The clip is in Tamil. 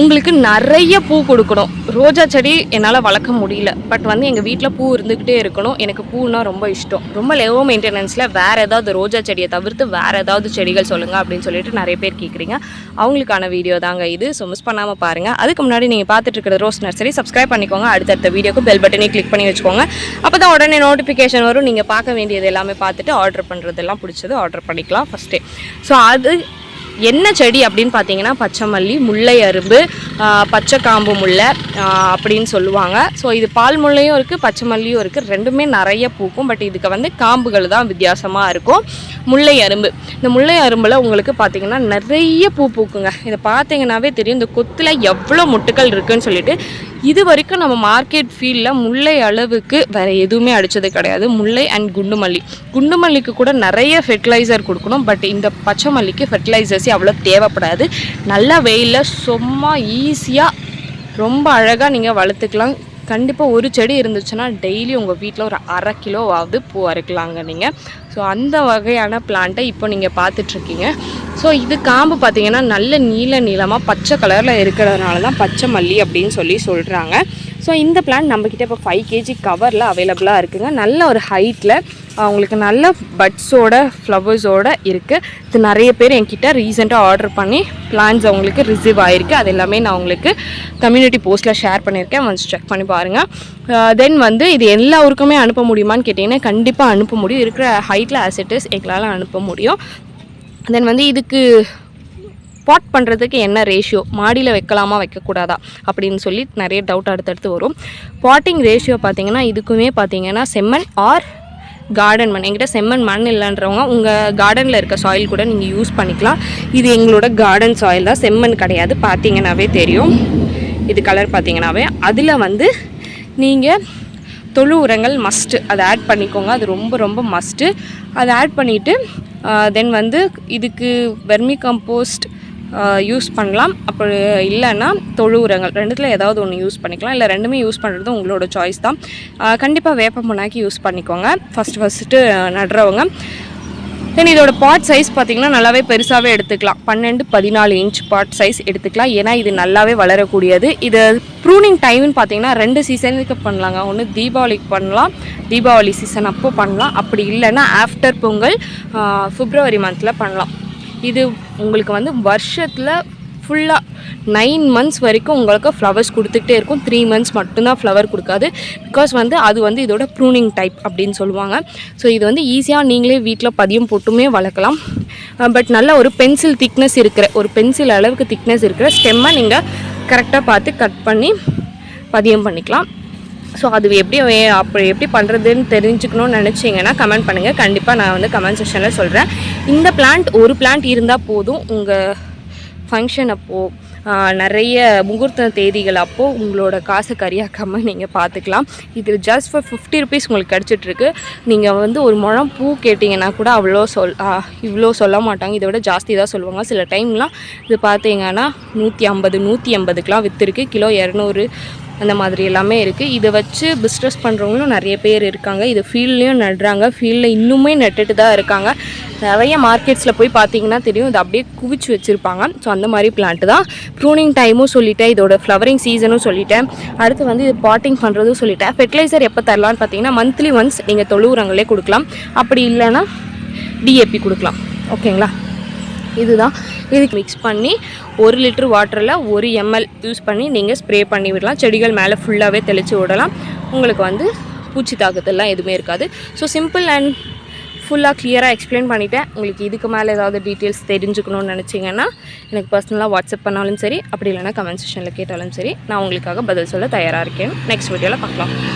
உங்களுக்கு நிறைய பூ கொடுக்கணும். ரோஜா செடி என்னால் வளர்க்க முடியல. பட் வந்து எங்கள் வீட்டில் பூ இருந்துக்கிட்டே இருக்கணும். எனக்கு பூனா ரொம்ப இஷ்டம். ரொம்ப லெவோ மெயின்டெனன்ஸில் வேறு ஏதாவது ரோஜா செடியை தவிர்த்து வேறு ஏதாவது செடிகள் சொல்லுங்கள் அப்படின்னு சொல்லிட்டு நிறைய பேர் கேட்குறீங்க அவங்களுக்கான வீடியோ தாங்க இது. ஸோ மிஸ் பண்ணாமல் பாருங்கள் அதுக்கு முன்னாடி நீங்கள் பார்த்துட்டு இருக்கிற ரோஸ் நர்சரி சப்ஸ்கிரைப் பண்ணிக்கோங்க. அடுத்தடுத்த வீடியோக்கு பெல் பட்டனே கிளிக் பண்ணி வச்சுக்கோங்க. அப்போ தான் உடனே நோட்டிஃபிகேஷன் வரும். நீங்கள் பார்க்க வேண்டியது எல்லாமே பார்த்துட்டு ஆர்டர் பண்ணுறதெல்லாம் பிடிச்சது ஆர்டர் பண்ணிக்கலாம் ஃபஸ்ட்டே ஸோ அது என்ன செடி அப்படின்னு பார்த்தீங்கன்னா பச்சை மல்லி முல்லை அரும்பு பச்சை காம்பு முல்லை அப்படின்னு சொல்லுவாங்க. ஸோ இது பால் முல்லையும் இருக்குது பச்சை மல்லியும் இருக்குது ரெண்டுமே நிறைய பூக்கும். பட் இதுக்கு வந்து காம்புகள் தான் வித்தியாசமாக இருக்கும். முல்லை அரும்பு. இந்த முல்லை அரும்பில் உங்களுக்கு பார்த்தீங்கன்னா நிறைய பூ பூக்குங்க. இதை பார்த்தீங்கன்னாவே தெரியும். இந்த கொத்தில் எவ்வளோ முட்டுக்கள் இருக்குதுன்னு சொல்லிட்டு இது வரைக்கும் நம்ம மார்க்கெட் ஃபீல்டில் முல்லை அளவுக்கு வேறு எதுவுமே அடித்தது கிடையாது. முல்லை அண்ட் குண்டு மல்லி குண்டு மல்லிக்கு கூட நிறைய ஃபெர்டிலைசர் கொடுக்கணும். பட் இந்த பச்சை மல்லிக்கு ஃபெர்டிலைசர்ஸே அவ்வளோ தேவைப்படாது. நல்லா வெயிலில் சும்மா ஈஸியாக ரொம்ப அழகாக நீங்கள் வளர்த்துக்கலாம். கண்டிப்பாக ஒரு செடி இருந்துச்சுன்னா டெய்லி உங்கள் வீட்டில் ஒரு அரை கிலோவாவது பூ அறுக்கலாங்க நீங்கள் ஸோ அந்த வகையான பிளான்ட்டை இப்போ நீங்கள் பார்த்துட்ருக்கீங்க ஸோ இது காம்பு பார்த்தீங்கன்னா நல்ல நீல நீளமாக பச்சை கலரில் இருக்கிறதுனால தான் பச்சை மல்லி அப்படின்னு சொல்லி சொல்கிறாங்க ஸோ இந்த பிளான் நம்மக்கிட்ட இப்போ ஃபைவ் கேஜி கவரில் அவைலபிளாக இருக்குதுங்க நல்ல ஒரு ஹைட்டில் அவங்களுக்கு நல்ல பட்ஸோட ஃப்ளவர்ஸோட இருக்குது இது நிறைய பேர் என்கிட்ட ரீசெண்டாக ஆர்டர் பண்ணி பிளான்ஸ் அவங்களுக்கு ரிசீவ் ஆகிருக்கு அது எல்லாமே நான் உங்களுக்கு கம்யூனிட்டி போஸ்ட்டில் ஷேர் பண்ணியிருக்கேன். வந்து செக் பண்ணி பாருங்கள் தென் வந்து இது எல்லா ஊருக்குமே அனுப்ப முடியுமான்னு கேட்டிங்கன்னா கண்டிப்பாக அனுப்ப முடியும். இருக்கிற ஹைட்டில் ஆசிட்டஸ் எங்களால் அனுப்ப முடியும். தென் வந்து இதுக்கு பாட் பண்ணுறதுக்கு என்ன ரேஷியோ மாடியில் வைக்கலாமா வைக்கக்கூடாதா? அப்படின்னு சொல்லி நிறைய டவுட் அடுத்தடுத்து வரும். பாட்டிங் ரேஷியோ பார்த்தீங்கன்னா இதுக்குமே பார்த்தீங்கன்னா செம்மண் ஆர் கார்டன் மண். என்கிட்ட செம்மண் மண் இல்லைன்றவங்க உங்கள் கார்டனில் இருக்க சாயில் கூட நீங்கள் யூஸ் பண்ணிக்கலாம். இது எங்களோட கார்டன் சாயில் தான். செம்மண் கிடையாது. பார்த்தீங்கன்னாவே தெரியும். இது கலர் பார்த்தீங்கன்னாவே. அதில் வந்து நீங்கள் தொழு உரங்கள் மஸ்ட்டு அதை ஆட் பண்ணிக்கோங்க. அது ரொம்ப ரொம்ப மஸ்ட்டு அதை ஆட் பண்ணிவிட்டு தென் வந்து இதுக்கு வெர்மி கம்போஸ்ட் யூஸ் பண்ணலாம். அப்படி இல்லைன்னா தொழு உரங்கள். ரெண்டுத்தில் ஏதாவது ஒன்று யூஸ் பண்ணிக்கலாம். இல்லை ரெண்டுமே யூஸ் பண்ணுறது உங்களோட சாய்ஸ் தான். கண்டிப்பாக வேப்ப மண்ணாக்கி யூஸ் பண்ணிக்கோங்க. ஃபஸ்ட்டு ஃபஸ்ட்டு நடுறவங்க. தென் இதோட பாட் சைஸ் பார்த்தீங்கன்னா நல்லாவே பெருசாகவே எடுத்துக்கலாம். பன்னெண்டு பதினாலு இன்ச் பாட் சைஸ் எடுத்துக்கலாம். ஏன்னா இது நல்லாவே வளரக்கூடியது. இது ப்ரூனிங் டைம்னு பார்த்தீங்கன்னா ரெண்டு சீசனுக்கு பண்ணலாங்க. ஒன்று தீபாவளிக்கு பண்ணலாம். தீபாவளி சீசன் அப்போ பண்ணலாம். அப்படி இல்லைன்னா ஆஃப்டர் பொங்கல் ஃபிப்ரவரி மந்தில் பண்ணலாம். இது உங்களுக்கு வந்து வருஷத்தில் ஃபுல்லாக நைன் மந்த்ஸ் வரைக்கும் உங்களுக்கு ஃப்ளவர்ஸ் கொடுத்துக்கிட்டே இருக்கும். த்ரீ மந்த்ஸ் மட்டும்தான் ஃப்ளவர் கொடுக்காது. பிகாஸ் வந்து அது வந்து இதோட ப்ரூனிங் டைப் அப்படின்னு சொல்லுவாங்க. ஸோ இது வந்து ஈஸியாக நீங்களே வீட்டில் பதியம் போட்டுமே வளர்க்கலாம். பட் நல்ல ஒரு பென்சில் திக்னஸ் இருக்கிற ஒரு பென்சில் அளவுக்கு திக்னஸ் இருக்கிற ஸ்டெம்மை நீங்கள் கரெக்டாக பார்த்து கட் பண்ணி பதியம் பண்ணிக்கலாம். ஸோ அது எப்படி அப்படி எப்படி பண்ணுறதுன்னு தெரிஞ்சுக்கணும்னு நினச்சிங்கன்னா கமெண்ட் பண்ணுங்கள் கண்டிப்பாக நான் வந்து கமெண்ட் செக்ஷனில் சொல்கிறேன் இந்த பிளான்ட் ஒரு பிளான்ட் இருந்தால் போதும். உங்கள் ஃபங்க்ஷன் அப்போது நிறைய முகூர்த்த தேதிகள் அப்போது உங்களோட காசை கரியாக்காமல் நீங்கள் பார்த்துக்கலாம் இது ஜஸ்ட் ஃபார் ஃபிஃப்டி ருபீஸ் உங்களுக்கு கிடச்சிட்ருக்கு. நீங்கள் வந்து ஒரு முழம் பூ கேட்டிங்கன்னா கூட அவ்வளோ சொல் இவ்வளோ சொல்ல மாட்டாங்க. இதை விட ஜாஸ்தி தான் சொல்லுவாங்க. சில டைம்லாம் இது பார்த்தீங்கன்னா நூற்றி ஐம்பது நூற்றி ஐம்பதுக்கெலாம் விற்றுருக்கு கிலோ இரநூறு அந்த மாதிரி எல்லாமே இருக்குது இதை வச்சு பிஸ்னஸ் பண்ணுறவங்களும் நிறைய பேர் இருக்காங்க. இது ஃபீல்ட்லேயும் நடுறாங்க. ஃபீல்டில் இன்னுமே நட்டுட்டு தான் இருக்காங்க. நிறைய மார்க்கெட்ஸில் போய் பார்த்தீங்கன்னா தெரியும். இது அப்படியே குவிச்சு வச்சுருப்பாங்க. ஸோ அந்த மாதிரி பிளான்ட் தான். ப்ரூனிங் டைமும் சொல்லிட்டேன். இதோட ஃப்ளவரிங் சீசனும் சொல்லிட்டேன். அடுத்து வந்து இது பாட்டிங் பண்ணுறதும் சொல்லிட்டேன். ஃபெர்டிலைசர் எப்போ தரலான்னு பார்த்தீங்கன்னா மந்த்லி ஒன்ஸ் நீங்கள் தொழு உரங்களே கொடுக்கலாம். அப்படி இல்லைன்னா டிஏபி கொடுக்கலாம். ஓகேங்களா இதுதான். இதுக்கு மிக்ஸ் பண்ணி ஒரு லிட்டர் வாட்டரில் ஒரு எம்எல் யூஸ் பண்ணி நீங்கள் ஸ்ப்ரே பண்ணி விடலாம். செடிகள் மேலே ஃபுல்லாகவே தெளித்து விடலாம். உங்களுக்கு வந்து பூச்சி தாக்கத்தெல்லாம் எதுவுமே இருக்காது. ஸோ சிம்பிள் அண்ட் ஃபுல்லாக கிளியராக எக்ஸ்பிளைன் பண்ணிவிட்டேன் உங்களுக்கு இதுக்கு மேலே ஏதாவது டீட்டெயில்ஸ் தெரிஞ்சுக்கணும்னு நினச்சிங்கன்னா எனக்கு பர்சனலாக வாட்ஸ்அப் பண்ணாலும் சரி அப்படி இல்லைனா கமெண்ட் செஷனில் கேட்டாலும் சரி நான் உங்களுக்காக பதில் சொல்ல தயாராக இருக்கேன். நெக்ஸ்ட் வீடியோவில் பார்க்கலாம்.